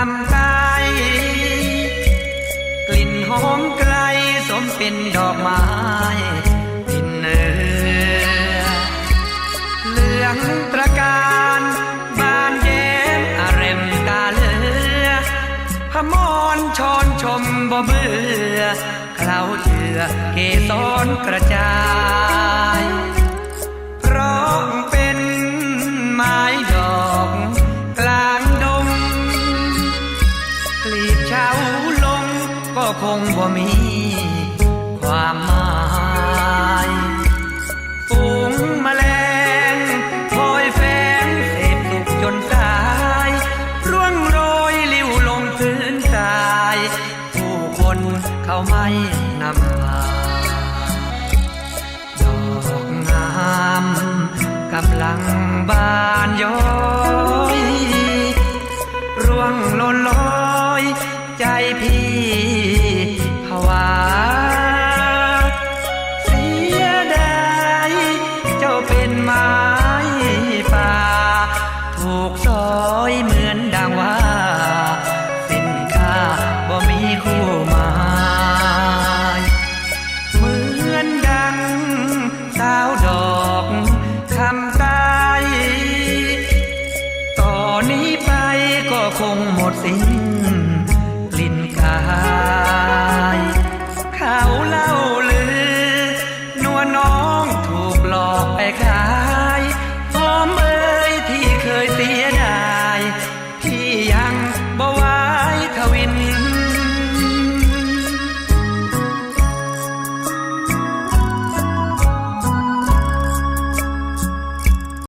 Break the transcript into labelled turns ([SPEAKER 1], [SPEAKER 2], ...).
[SPEAKER 1] ามกายกลิ่นหอมไกลสมเป็นดอกไม้ตินเนื้อเหลืองตระการบานเย็มอารมตาเลือพมรชอนชมบ่เบื่อเคล้าเชื่อเกสรกระจาย ก็คงบ่มีความหมายฝูงแมลงคอยแฝงเสพสุขจนตายร่วงโรยลิ้วลงพื้นกาย ผู้คนเขาไม่นำพาดอกงามกำลังบานย้อยร่วงหล่นลอยใจพี่ เป็นไม้ป่า ถูกซอยเหมือนดังว่า สินค่าบ่มีคู่หมายเหมือนดังสาวดอกคำตายต่อนนี้ไปก็คงหมดสิ้น